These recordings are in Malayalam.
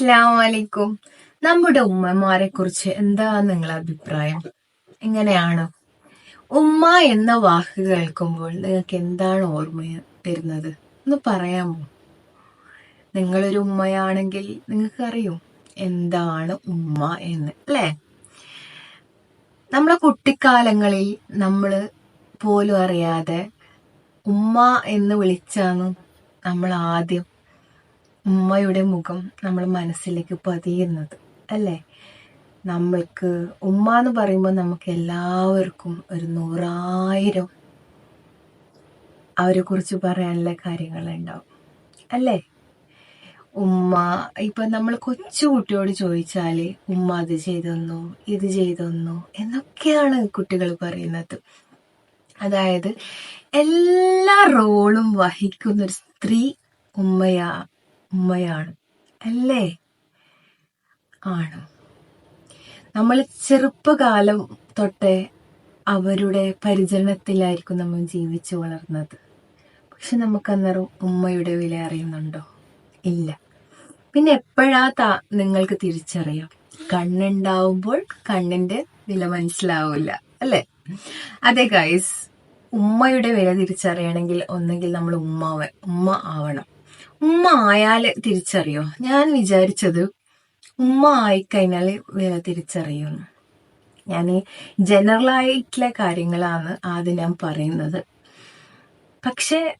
അസ്സാം വലൈക്കും നമ്മുടെ ഉമ്മമാരെ കുറിച്ച് എന്താ നിങ്ങളെ അഭിപ്രായം? എങ്ങനെയാണ്? ഉമ്മ എന്ന വാക്ക് കേൾക്കുമ്പോൾ നിങ്ങൾക്ക് എന്താണ് ഓർമ്മ തരുന്നത്? ഒന്ന് പറയാമോ? നിങ്ങളൊരു ഉമ്മയാണെങ്കിൽ നിങ്ങൾക്ക് അറിയും എന്താണ് ഉമ്മ എന്ന് അല്ലേ? നമ്മുടെ കുട്ടിക്കാലങ്ങളിൽ നമ്മൾ പോലും അറിയാതെ ഉമ്മ എന്ന് വിളിച്ചാണ് നമ്മൾ ആദ്യം ഉമ്മയുടെ മുഖം നമ്മൾ മനസ്സിലേക്ക് പതിയുന്നത് അല്ലേ? നമ്മൾക്ക് ഉമ്മ എന്ന് പറയുമ്പോൾ നമുക്ക് എല്ലാവർക്കും ഒരു നൂറായിരം അവരെ കുറിച്ച് പറയാനുള്ള കാര്യങ്ങളുണ്ടാവും അല്ലേ? ഉമ്മ ഇപ്പൊ നമ്മൾ കൊച്ചു കുട്ടിയോട് ചോദിച്ചാൽ ഉമ്മ അത് ചെയ്തെന്നു ഇത് ചെയ്തെന്നു എന്നൊക്കെയാണ് കുട്ടികൾ പറയുന്നത്. അതായത് എല്ലാ റോളും വഹിക്കുന്ന ഒരു സ്ത്രീ ഉമ്മയാ ഉമ്മയാണ്. അല്ലേ? ആണ്. നമ്മൾ ചെറുപ്പകാലം തൊട്ടേ അവരുടെ പരിചരണത്തിലായിരിക്കും നമ്മൾ ജീവിച്ചു വളർന്നത്. പക്ഷെ നമുക്ക് അന്നേരം ഉമ്മയുടെ വില അറിയുന്നുണ്ടോ? ഇല്ല. പിന്നെ എപ്പോഴാ താ നിങ്ങൾക്ക് തിരിച്ചറിയാം? കണ്ണുണ്ടാവുമ്പോൾ കണ്ണിന്റെ വില മനസ്സിലാവില്ല. അല്ലേ? അതെ ഗൈസ് ഉമ്മയുടെ വില തിരിച്ചറിയണമെങ്കിൽ ഒന്നെങ്കിൽ നമ്മൾ ഉമ്മ ഉമ്മ ആവണം. ഉമ്മ ആയാൽ തിരിച്ചറിയോ? ഞാൻ വിചാരിച്ചത് ഉമ്മ ആയിക്കഴിഞ്ഞാൽ വില തിരിച്ചറിയുന്നു. ഞാൻ ആയിട്ടുള്ള കാര്യങ്ങളാണ് ആദ്യം ഞാൻ പറയുന്നത്. പക്ഷെ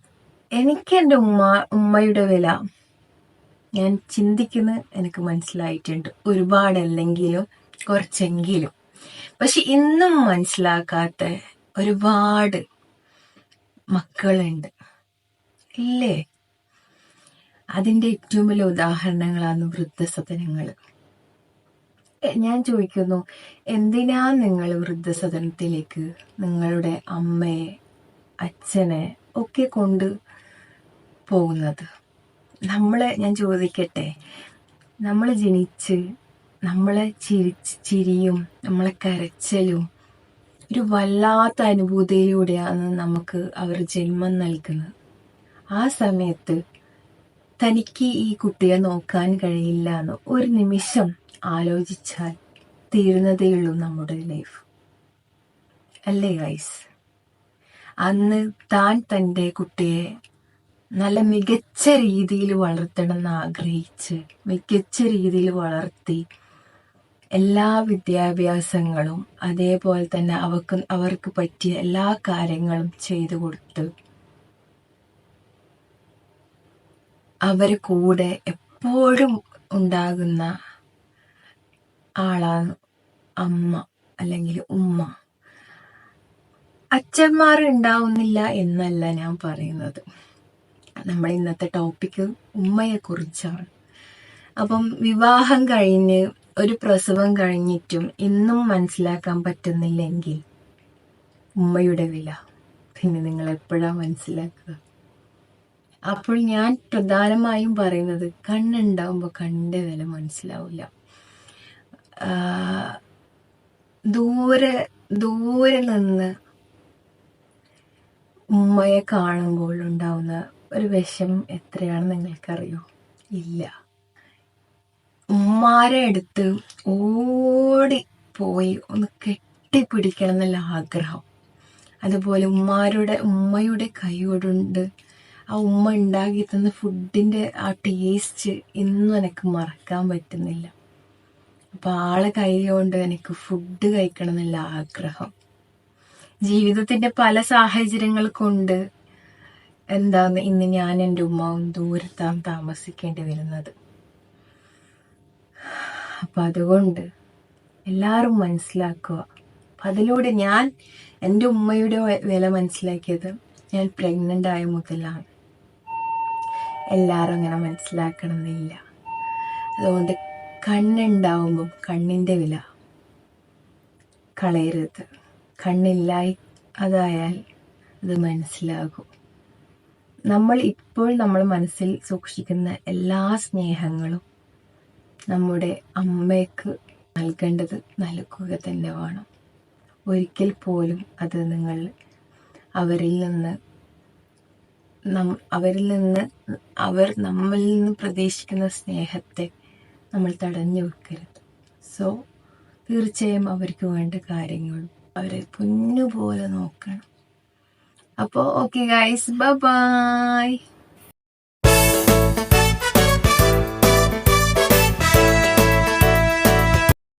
എനിക്ക് എന്റെ ഉമ്മ ഉമ്മയുടെ വില ഞാൻ ചിന്തിക്കുന്നത് എനിക്ക് മനസ്സിലായിട്ടുണ്ട്. ഒരുപാടല്ലെങ്കിലും കുറച്ചെങ്കിലും. പക്ഷെ ഇന്നും മനസ്സിലാക്കാത്ത ഒരുപാട് മക്കളുണ്ട്. ഇല്ലേ? അതിന്റെ ഏറ്റവും വലിയ ഉദാഹരണങ്ങളാണ് വൃദ്ധസദനങ്ങൾ. ഞാൻ ചോദിക്കുന്നു എന്തിനാ നിങ്ങൾ വൃദ്ധസദനത്തിലേക്ക് നിങ്ങളുടെ അമ്മയെ അച്ഛനെ ഒക്കെ കൊണ്ട് പോകുന്നത്? നമ്മളെ ഞാൻ ചോദിക്കട്ടെ നമ്മൾ ജനിച്ച് നമ്മളെ ചിരി ചിരിയും നമ്മളെ കരച്ചലും ഒരു വല്ലാത്ത അനുഭൂതിയിലൂടെയാണ് നമുക്ക് അവർ ജന്മം നൽകുന്നത്. ആ സമയത്ത് തനിക്ക് ഈ കുട്ടിയെ നോക്കാൻ കഴിയില്ല എന്ന് ഒരു നിമിഷം ആലോചിച്ചാൽ തീരുന്നതേയുള്ളൂ നമ്മുടെ ലൈഫ് അല്ലേ ഗൈസ് അന്ന് താൻ തന്റെ കുട്ടിയെ നല്ല മികച്ച രീതിയിൽ വളർത്തണം എന്ന് ആഗ്രഹിച്ച് മികച്ച രീതിയിൽ വളർത്തി എല്ലാ വിദ്യാഭ്യാസങ്ങളും അതേപോലെ തന്നെ അവർക്ക് അവർക്ക് പറ്റിയ എല്ലാ കാര്യങ്ങളും ചെയ്തു കൊടുത്ത് അവരെ കൂടെ എപ്പോഴും ഉണ്ടാകുന്ന ആളാണ് അമ്മ അല്ലെങ്കിൽ ഉമ്മ. അച്ഛന്മാർ ഉണ്ടാവുന്നില്ല എന്നല്ല ഞാൻ പറയുന്നത്. നമ്മൾ ഇന്നത്തെ ടോപ്പിക്ക് ഉമ്മയെ കുറിച്ചാണ് അപ്പം വിവാഹം കഴിഞ്ഞ് ഒരു പ്രസവം കഴിഞ്ഞിട്ടും ഇന്നും മനസ്സിലാക്കാൻ പറ്റുന്നില്ലെങ്കിൽ ഉമ്മയുടെ വില. പിന്നെ നിങ്ങൾ എപ്പോഴാ മനസ്സിലാക്കുക? അപ്പോൾ ഞാൻ പ്രധാനമായും പറയുന്നത് കണ്ണുണ്ടാവുമ്പോൾ കണ്ണിന്റെ വില മനസ്സിലാവില്ല. ദൂരെ ദൂരെ നിന്ന് ഉമ്മയെ കാണുമ്പോൾ ഉണ്ടാവുന്ന ഒരു വിഷം എത്രയാണ് നിങ്ങൾക്കറിയോ? ഇല്ല. ഉമ്മാരെ അടുത്ത് ഓടി പോയി ഒന്ന് കെട്ടിപ്പിടിക്കണം എന്നുള്ള ആഗ്രഹം. അതുപോലെ ഉമ്മാരുടെ ഉമ്മയുടെ കൈയോടുണ്ട് ആ ഉമ്മ ഉണ്ടാക്കി തന്ന ഫുഡിന്റെ ആ ടേസ്റ്റ് ഇന്നും എനിക്ക് മറക്കാൻ പറ്റുന്നില്ല. അപ്പോൾ ആളെ കൈ എനിക്ക് ഫുഡ് കഴിക്കണം എന്നുള്ള ആഗ്രഹം. ജീവിതത്തിന്റെ പല സാഹചര്യങ്ങൾ കൊണ്ട് എന്താന്ന് ഇന്ന് ഞാൻ എന്റെ ഉമ്മാവും ദൂരത്താണ് താമസിക്കേണ്ടി വരുന്നത്. അപ്പം അതുകൊണ്ട് എല്ലാവരും മനസ്സിലാക്കുക. അപ്പം അതിലൂടെ ഞാൻ എന്റെ ഉമ്മയുടെ വില മനസ്സിലാക്കിയത് ഞാൻ പ്രഗ്നന്റ് ആയ മുതലാണ്. എല്ലാവരും അങ്ങനെ മനസ്സിലാക്കണമെന്നില്ല അതുകൊണ്ട് കണ്ണുണ്ടാവുമ്പം കണ്ണിന്റെ വില കളയരുത്. കണ്ണില്ലായി അതായാൽ അത് മനസ്സിലാകും. നമ്മൾ ഇപ്പോൾ നമ്മൾ മനസ്സിൽ സൂക്ഷിക്കുന്ന എല്ലാ സ്നേഹങ്ങളും നമ്മുടെ അമ്മയ്ക്ക് നൽകേണ്ടത് നൽകുക തന്നെ വേണം. ഒരിക്കൽ പോലും അത് നിങ്ങൾ അവരിൽ നിന്ന് അവരിൽ നിന്ന് അവർ നമ്മളിൽ നിന്ന് പ്രതീക്ഷിക്കുന്ന സ്നേഹത്തെ നമ്മൾ തടഞ്ഞു വെക്കരുത്. സോ തീർച്ചയായും അവർക്ക് വേണ്ട കാര്യങ്ങളും അവരെ പൊന്നുപോലെ നോക്കണം. അപ്പോൾ ഓക്കെ ഗൈസ് ബൈ